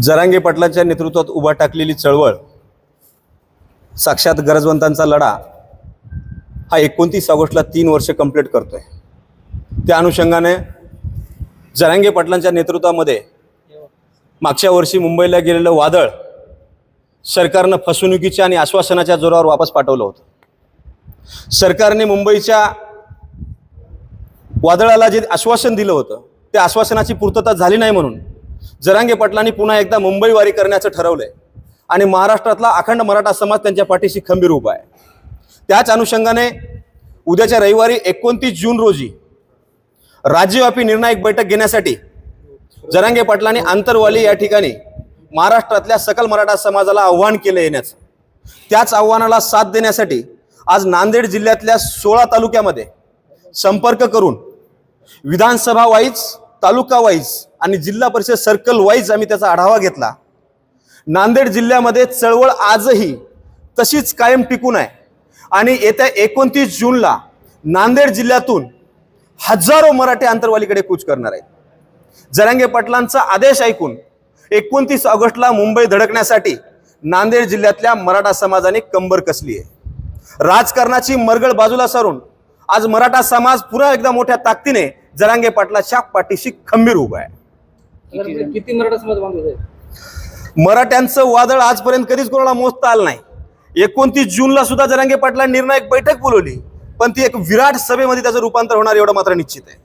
जरांगे पाटलांच्या नेतृत्वात उभा टाकलेली चळवळ साक्षात गरजवंतांचा लढा हा एकोणतीस ऑगस्टला तीन वर्ष कंप्लीट आहे त्या अनुषंगाने जरांगे पाटलांच्या नेतृत्वामध्ये मागच्या वर्षी मुंबईला गेलेलं वादळ सरकारनं फसवणुकीच्या आणि आश्वासनाच्या जोरावर वापस पाठवलं होतं. सरकारने मुंबईच्या वादळाला जे आश्वासन दिलं होतं त्या आश्वासनाची पूर्तता झाली नाही म्हणून जरांगे पाटलांनी पुन्हा एकदा मुंबई वारी करण्याचं ठरवलंय. आणि महाराष्ट्रातला अखंड मराठा समाज त्यांच्या पाठीशी खंबीर उभा आहे. त्याच अनुषंगाने उद्याच्या रविवारी एकोणतीस जून रोजी राज्यव्यापी निर्णायक बैठक घेण्यासाठी जरांगे पाटलांनी आंतरवाली या ठिकाणी महाराष्ट्रातल्या सकल मराठा समाजाला आव्हान केलं येण्याचं. त्याच आव्हानाला साथ देण्यासाठी आज नांदेड जिल्ह्यातल्या सोळा तालुक्यामध्ये संपर्क करून विधानसभा वाईज तालुका वाईज आणि जिल्हा परिषद सर्कल वाईज आम्ही त्याचा आढावा घेतला. नांदेड जिल्ह्यामध्ये चळवळ आजही तशीच कायम टिकून आहे. आणि येत्या एकोणतीस जूनला नांदेड जिल्ह्यातून हजारो मराठे आंतरवालीकडे कूच करणार आहेत. जरांगे पाटलांचा आदेश ऐकून एकोणतीस ऑगस्टला मुंबई धडकण्यासाठी नांदेड जिल्ह्यातल्या मराठा समाजाने कंबर कसली आहे. राजकारणाची मरगळ बाजूला सारून आज मराठा समाज पुन्हा एकदा मोठ्या ताकदीने जरांगे पाटलाच्या पाठीशी खंबीर उभा आहे. किती मराठा समाज बांधव मराठ्यांचं वादळ आजपर्यंत कधीच कोणाला मोजता आलं नाही. एकोणतीस जूनला सुद्धा जरांगे पाटला निर्णायक बैठक बोलवली पण ती एक विराट सभेमध्ये त्याचं रूपांतर होणार एवढं मात्र निश्चित आहे.